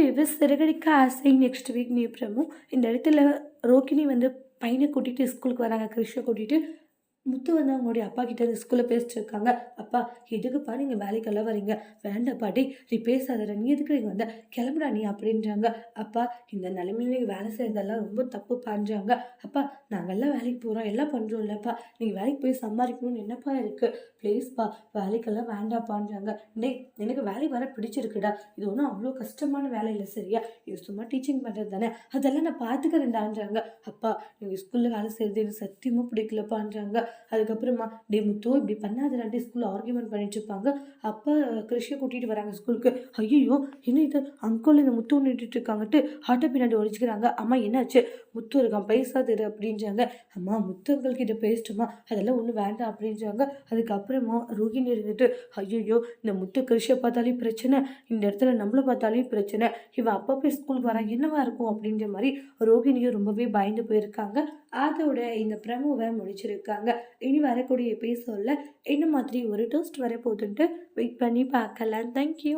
விவஸ் சிறகடிக்க ஆசை next week நீ promo இந்த இடத்துல ரோகிணி வந்து பையனை கூட்டிகிட்டு ஸ்கூலுக்கு வராங்க கிருஷ்ண கூட்டிகிட்டு முத்து வந்து அவங்களுடைய அப்பா கிட்ட ஸ்கூலில் பேசிட்டு இருக்காங்க அப்பா எதுக்குப்பா நீங்கள் வேலைக்கெல்லாம் வரீங்க வேண்டாம் பாட்டி நீ பேசாதடா. நீ எதுக்கு நீங்கள் வந்த? கிளம்புடா நீ அப்படின்றாங்க. அப்பா இந்த நிலைமையில நீங்கள் வேலை செய்கிறதெல்லாம் ரொம்ப தப்பு பண்ணுறாங்க அப்பா நாங்கெல்லாம் வேலைக்கு போகிறோம் எல்லாம் பண்ணுறோம்லப்பா நீங்கள் வேலைக்கு போய் சம்பாதிக்கணும்னு என்னப்பா இருக்குது ப்ளீஸ்ப்பா வேலைக்கெல்லாம் வேண்டாப்பான்றாங்க டேய் எனக்கு வேலைக்கு வர பிடிச்சிருக்குடா. இது ஒன்றும் அவ்வளோ கஷ்டமான வேலை இல்லை சரியா? இது சும்மா டீச்சிங் பண்ணுறது தானே. அதெல்லாம் நான் பார்த்துக்கிறேன்டான்றாங்க அப்பா நீங்கள் ஸ்கூலில் வேலை செய்கிறது எனக்கு சத்தியமாக பிடிக்கலப்பான்றாங்க. அதுக்கப்புறமா டே முத்து இப்படி பண்ணாதடாட்டி ஸ்கூலில் ஆர்கியூமெண்ட் பண்ணிட்டு இருப்பாங்க. அப்போ கிருஷியை கூட்டிகிட்டு வராங்க ஸ்கூலுக்கு ஐயோ என்ன இது? அங்கோல் இந்த முத்து நின்றுட்டு இருக்காங்கட்டு ஆட்டோ பின்னாடி ஒழிச்சுக்கிறாங்க. அம்மா என்னாச்சு? முத்து இருக்கான் பைசா தரு அப்படின்றாங்க. அம்மா முத்து அங்கிள் கிட்ட பேசிட்டோமா? அதெல்லாம் ஒன்றும் வேண்டாம் அப்படின்றாங்க. அதுக்கப்புறமா ரோகிணி இருந்துட்டு ஐயோ இந்த முத்து கிருஷியை பார்த்தாலே பிரச்சனை. இந்த இடத்துல நம்மளை பார்த்தாலே பிரச்சனை. இவன் அப்பப்போ ஸ்கூலுக்கு வரா என்னவா இருக்கும்? அப்படின்ற மாதிரி ரோகிணியும் ரொம்பவே பயந்து போயிருக்காங்க. அதோட இந்த பிரமுவை முடிச்சிருக்காங்க. இனி வரக்கூடிய எபிசோடில் என்ன மாதிரி ஒரு டோஸ்ட் வரப்போகுதுன்ட்டு வெயிட் பண்ணி பார்க்கலாம். தேங்க்யூ